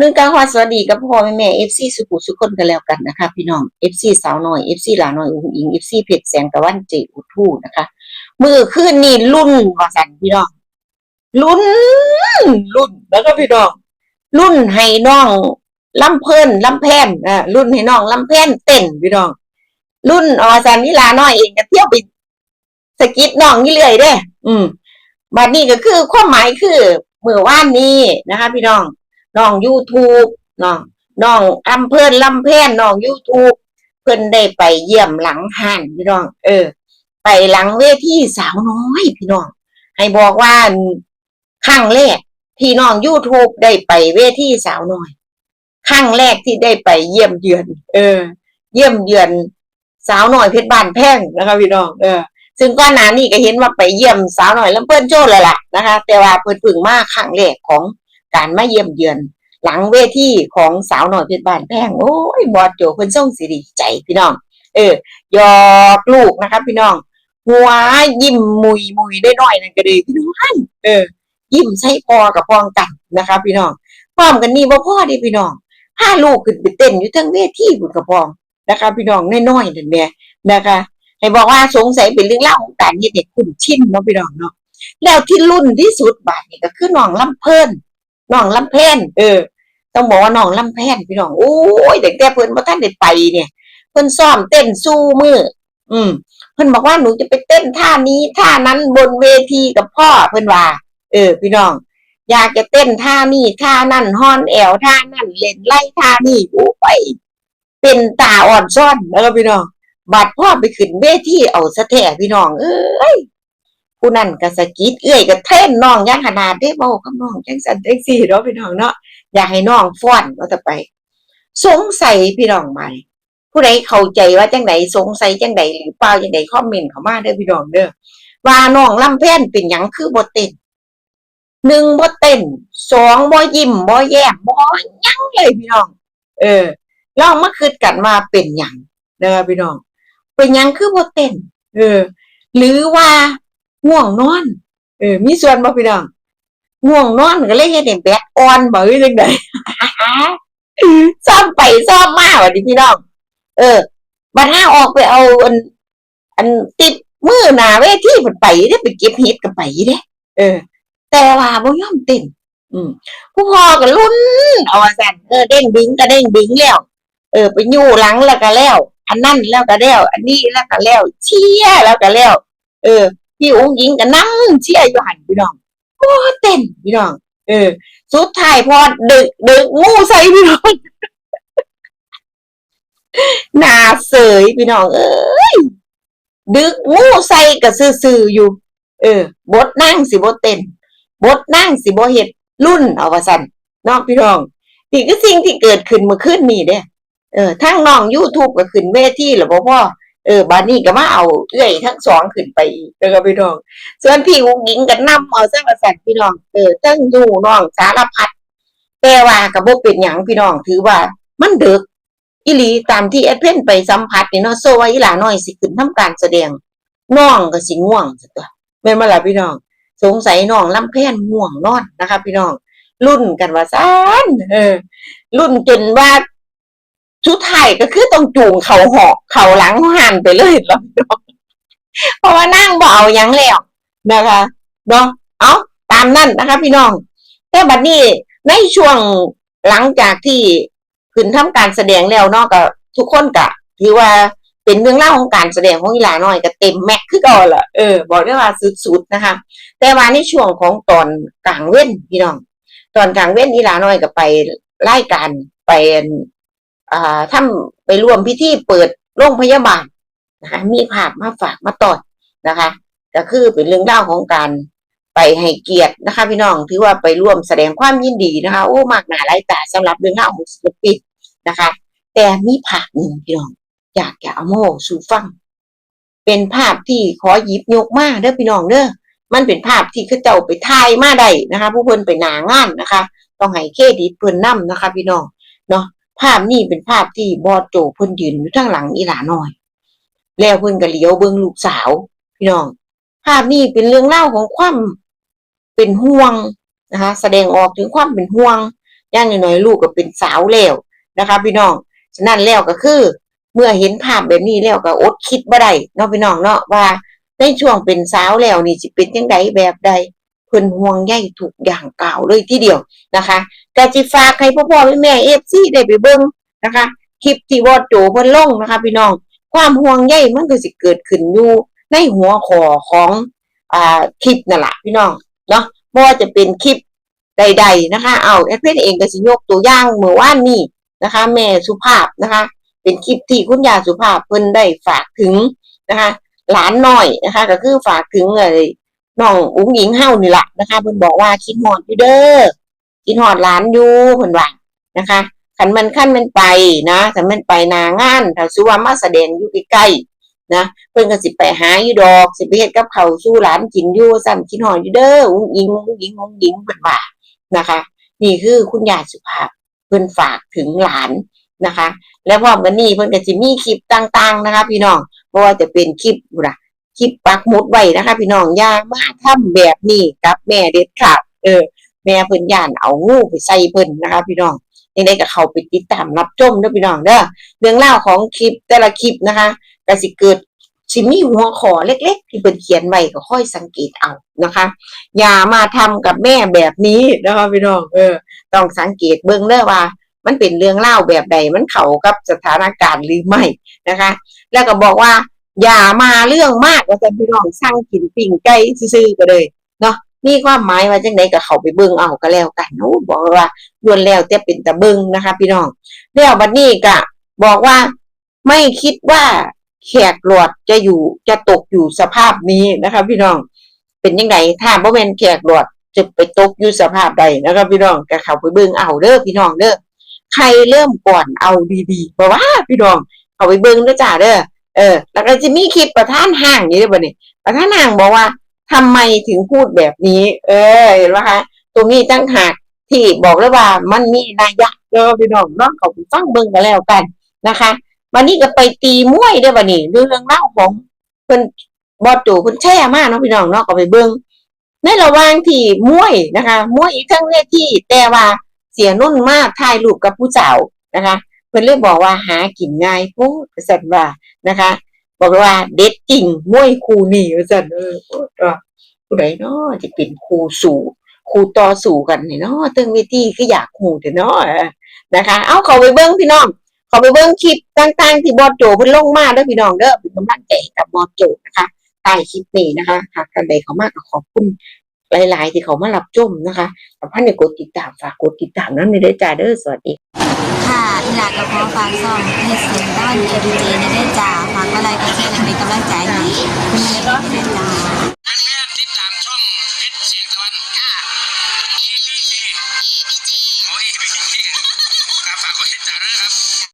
นึงก็ขอสวัสดีกับพ่อแม่แม่เอฟซีสุขุสุขคนกันแล้วกันนะคะ พี่น้องเอฟซีสาวน้อยเอฟซีหลาน้อยอุ้งอิงเอฟซีเพชรแสงตะวันเจอุทูนะคะ มือขึ้นนี่รุ่นว่าสันพี่น้องรุ่นรุ่นแล้วก็พี่น้องรุ่นให้น้องลำเพลินลำแพนอ่ารุ่นให้น้องลำแพนเต้นพี่น้อง รุ่นอวสันนิลาน้อยเองก็เที่ยวไปสกิดน้องนี่เลยเด้ อืมบัดนี้ก็คือความหมายคือเมื่อว่านนี้นะคะ พี่น้อง น้องยูทูบน้องน้องอำเพิ่นลำแพนน้องยูทูบเพิ่นได้ไปเยี่ยมหลังห้านพี่น้อง เออ ไปหลังเวทีสาวน้อยพี่น้อง ให้บอกว่าครั้งแรกที่น้องยูทูบได้ไปเวทีสาวน้อยครั้งแรกที่ได้ไปเยี่ยมเยือน เออ เยี่ยมเยือนสาวน้อยเพชรบ้านแพงนะคะพี่น้องเออ ซึ่งก่อนหนานี้ก็เห็นว่าไปเยี่ยมสาวน้อยลำเปิ้นโจ้เลยล่ะนะคะ แต่ว่าเพิ่นพึ่งมาครั้งแรกของ การมาเยี่ยมเยือน หลังเวทีของสาวหน้อยเพชรบ้านแพงโอ้ยบอดโจเพิ่นส่งสิริใจพี่น้อง เออยอกลูกนะคะพี่น้อง หัวยิ้มมุยมุยได้น้อยนั่นก็ดีพี่น้องเออ ยิ้มใส่พอกับพองกันนะคะพี่น้องพร้อมกันนี่บ่พ่อดิพี่น้องพาลูกขึ้นไปเต้นอยู่ทั้งเวทีบุญกระพองนะคะพี่น้องน้อยๆนั่นแหละนะคะให้บอกว่าสงสัยเป็นเรื่องเล่าของการเดเด็กคุ้นชินเนาะพี่น้องเนาะแล้วที่รุ่นที่สุดบาดนี่ก็คือน้องลำเพิ่น น้องลำแพนเออ ต้องบอกว่าน้องลำแพนพี่น้องโอ้ยเด็กแต่เพิ่นบ่ทันได้ไปเนี่ย เพิ่นซ้อมเต้นสู้มืออืม เพิ่นบอกว่าหนูจะไปเต้นท่านี้ท่านั้นบนเวทีกับพ่อเพิ่นว่า เออ พี่น้อง อยากจะเต้นท่านี้ท่านั้นฮอนแอวท่านั้นเล่นไล่ท่านี้โอ้ยเป็นตาอ่อนซ่อนแล้วพี่น้องบัดพ่อไปขึ้นเวทีเอาสะแท้พี่น้อง เอ้ย ผู้นั้นก็สะกิดเอื้อยก็เท่นน้องย่างขนาดได้เว้ากับน้องจังสันจังซี่เนาะพี่น้องเนาะอยากให้น้องฟ้อนว่าแต่ไป สงสัยพี่น้องใหม่ผู้ใดเข้าใจว่าจังไดสงสัยจังไดหรือเปล่าจังไดคอมเมนต์เข้ามาเด้อพี่น้องเด้อว่าน้องลำแพนเป็นหยังคือบ่เต้นหนึ่งบ่เต้นสองบ่ยิ้มบ่แย้มบ่ยังเลยพี่น้อง เออลองมาคิดกันว่าเป็นหยังเด้อพี่น้อง เป็นหยังคือบ่เต้นเออ หรือว่า ง่วงนอน เออ มีส่วนบ่พี่น้องง่วงนอนก็เลยเฮ็ดให้แบดอ่อนบ่หรือจังไดซ่อมไปซ่อมมาว่าดิพี่น้อง เออบัดห้าออกไปเอาอัน อันติดมือหนาเวทีเพิ่นไปเด้ไปเก็บเห็ดกันไปเด้เออ แต่ว่าบ่ยอมเต้นอืมผู้พ่อก็ลุ้นเอาซั่นเออเด้งดึงก็เด้งดึงแล้ว เออ ไปยู่หลังแล้วก็แล้ว อันนั้นแล้วก็แล้ว อันนี้แล้วก็แล้ว เชี่ยแล้วก็แล้ว เออ พี่อุ้งยิงก็นั่งเชียร์อยู่หันพี่น้องโอ้เต้นพี่น้อง เออ สุดท้ายพอดึกดึกงูใส่พี่น้องหนาเสยพี่น้อง เอ้ยดึกงูใส่ก็ซื่อๆอยู่ เออบทนั่งสิบทเต้นบทนั่งสิบเฮ็ดรุ่นเอาว่าสันนองพี่น้องนี่คือสิ่งที่เกิดขึ้นเมื่อคืนนี้เด้เออทั้งน้อง YouTube ก็ขึ้นเวทีแล้วบ่พ่อ ออบาดนี้ก็มาเอาเอื้อยทั้งสองขึ้นไปอีกแล้วก็พี่น้องส่วนพี่อุ้งหญิงก็นำเอาซะว่าซั่นพี่น้องเออทั้งอยู่น้องสารพัดแต่ว่าก็บ่เป็นหยังพี่น้องถือว่ามันดึกอีหลีตามที่แอดเพนไปสัมผัสนี่เนาะโซว่าอีหลาน้อยสิขึ้นทำการแสดงน้องก็สิง่วงซะตัวแม่นบ่ล่ะพี่น้อง สงสัยน้องลำแพนง่วงนอนนะคะ พี่น้องรุ่นกันว่าซ่านเออรุ่นจนว่า ชุดไทยก็คือต้องจูงเขาหอกเขาหลังหันไปเลยแล้วพี่น้อเพราะว่านั่งบ่เอายังแล้วนะคะเนาะเอาตามนั่นนะคะ พี่น้อง แต่บัดนี้ในช่วงหลังจากที่ขึ้นทำการแสดงแล้วเนาะก็ทุกคนก็ถือว่าเป็นเรื่องเล่าของการแสดงของอีหลาน้อยก็เต็มแม็กคือเก่าล่ะเออบอกได้ว่าสุดๆนะคะ แต่ว่าในช่วงของตอนกลางเว้นพี่น้อง ตอนกลางเว้นอีหลาน้อยก็ไปไล่การไป อ่าทำไปร่วมพิธีเปิดโรงพยาบาลนะคะมีภาพมาฝากมาตอดนะคะ ก็คือเป็นเรื่องเล่าวของการไปให้เกียรตินะคะ พี่น้องถือว่าไปร่วมแสดงความยินดีนะคะ โอ้มากหนาหลายตาสำหรับเรื่องเล่าวของศิลปินนะคะ แต่มีภาพหนึ่งพี่น้องอยากจะเอาโมสู่ฟัง เป็นภาพที่ขอหยิบยกมากเด้อพี่น้องเด้อมันเป็นภาพที่เขาเจ้าไปถ่ายมาได้นะคะ ผู้เพิ่นไปหนางานนะคะ ต้องให้เครดิตเพิ่นนํนะคะ พี่น้องเนาะ ภาพนี้เป็นภาพที่บอสโจเพิ่นยืนอยู่ทางหลังอีหลาน้อย แล้วเพิ่นก็เลี้ยวเบิ่งลูกสาว พี่น้อง ภาพนี้เป็นเรื่องเล่าของความเป็นห่วงนะคะ แสดงออกถึงความเป็นห่วงอย่างน้อยๆลูกก็เป็นสาวแล้วนะคะ พี่น้องฉะนั้นแล้วก็คือ เมื่อเห็นภาพแบบนี้แล้วก็อดคิดบ่ได้เนาะพี่น้องเนาะว่าในช่วงเป็นสาวแล้วนี่สิเป็นจังไดแบบใด เพิ่นห่วงใยทุกอย่างกล่าวเลยทีเดียวนะคะก็สิฝากให้พ่อพ่อแม่ๆ FC ได้ไปเบิ่งนะคะคลิปที่วอดโจเพิ่นลงนะคะ พี่น้อง ความห่วงใยมันก็สิเกิดขึ้นอยู่ในหัวข้อของอ่าคลิปนั่นแหละพี่น้องเนาะบ่ว่าจะเป็นคลิปใด ๆนะคะ เอาแอดเพนเองก็สิยกตัวอย่างเมื่อวานนี้นะคะ แม่สุภาพนะคะ เป็นคลิปที่คุณยายสุภาพเพิ่นได้ฝากถึงนะคะ หลานหน้อยนะคะ ก็คือฝากถึงไอ้ น้องอุ้งหญิงเฮานี่แหละนะคะเพิ่นบอกว่าคิดฮอดอยู่เด้อคิดฮอดหลานอยู่เพิ่นว่านะคะคันมันขั้นมันไปนะคันมันไปหนางานถ้าสิว่ามาแสดงอยู่ใกล้ๆนะเพิ่นก็สิไปหาอยู่ดอกสิไปเฮ็ดกับเขาสู่หลานกินอยู่ซ้ำคิดฮอดอยู่เด้ออุ้งอิงอุ้งอิงอุ้งอิงเพิ่นว่านะคะ นี่คือคุณยายสุภาพเพิ่นฝากถึงหลานนะคะ แล้วพร้อมกันนี้เพิ่นก็สิมีคลิปต่างๆนะคะ พี่น้องบ่ว่าจะเป็นคลิปบุระ คลิปปักหมุดไว้นะคะพี่น้องอย่ามาทำแบบนี้กับแม่เด็ดขาดเออ แม่เพิ่นย่านเอางูไปใส่เพิ่นนะคะพี่น้องยังไงก็เขาไปติดตามรับชมด้อพี่น้องเด้อเรื่องเล่าของคลิปแต่ละคลิปนะคะก็สิเกิดสิมีหัวขอเล็ก ๆ ที่เพิ่นเขียนไว้ก็ค่อยสังเกตเอานะคะ อย่ามาทำกับแม่แบบนี้นะคะพี่น้องเออ ต้องสังเกตเบิ่งเด้อว่า มันเป็นเรื่องเล่าแบบใดมันเข้ากับสถานการณ์หรือไม่นะคะ แล้วก็บอกว่า อย่ามาเรื่องมากว่าแต่พี่น้องสร้างกินปิ่งไก่ซื่อๆก็เลยเนาะมีความหมายว่าจังไดก็เขาไปเบิ่งเอาก็แล้วกันโอ้บอกว่าล้วนแล้วแต่เป็นตะเบิ่งนะคะ พี่น้องแล้วบัดนี้ก็บอกว่าไม่คิดว่าแขกหลอดจะอยู่จะตกอยู่สภาพนี้นะคะ พี่น้องเป็นยังไงถ้าบ่แม่นแขกหลอดจะไปตกอยู่สภาพใดนะคะพี่น้องก็เขาไปเบิ่งเอาเด้อพี่น้องเด้อใครเริ่มก่อนเอาดีๆเพราะว่าพี่น้องเขาไปเบิ่งเด้อจ้าเด้อ เออ แล้วก็จะมีคลิปประธานห้างนี่ด้วยบ่เนี่ยประธานห้างบอกว่าทำไมถึงพูดแบบนี้ เออเห็นไหมคะตรงนี้ตั้งหากที่บอกเลยว่ามันมีนัยยะเด้อพี่น้องนาะเขาไปฟังเบิ่งกันแล้วกันนะคะวันนี้ก็ไปตีมวยด้อบัดนี้เรื่องเล่าของเพิ่นบอดจูเพิ่นแช่มากเนาะพี่น้องเนาะก็ไปเบิ่งในระหว่างที่มวยนะคะมวยอีกทั้งเวทีแต่ว่าเสียนุ่นมากถ่ายรูปกับผู้สาวนะคะ เพิ่นเลยบอกว่าหากินง่ายโพดว่าซั่นว่านะคะ บอกว่าเด็ดจริงมวยคูนี่ว่าซั่นเออโพดว่าผู้ใดเนาะจะเป็นครูสู่ครูต่อสู้กันนี่เนาะเตึงเวทีคือยากฮู้แต่เนาะนะคะ เอาเขาไปเบิ่งพี่น้องเขาไปเบิ่งคลิปต่างๆที่บอสโจเพิ่นลงมาเด้อพี่น้องเด้อเป็นกำลังใจกับบอสโจนะคะใต้คลิปนี้นะคะหากท่านใดเขามาก็ขอบคุณ หลาย ๆ ที่เขามารับชมนะคะถ้าท่านได้กดติดตามฝากกดติดตามนั้นในเด้อจ้าเด้อสวัสดีค่ะอีหลากระพาฟางซ่อมให้เสียงด้านเอดีเจในได้จ่าฝากอะไรก็แค่นั้นเป็นกำลังใจให้คุณแม่ก็ได้จ่า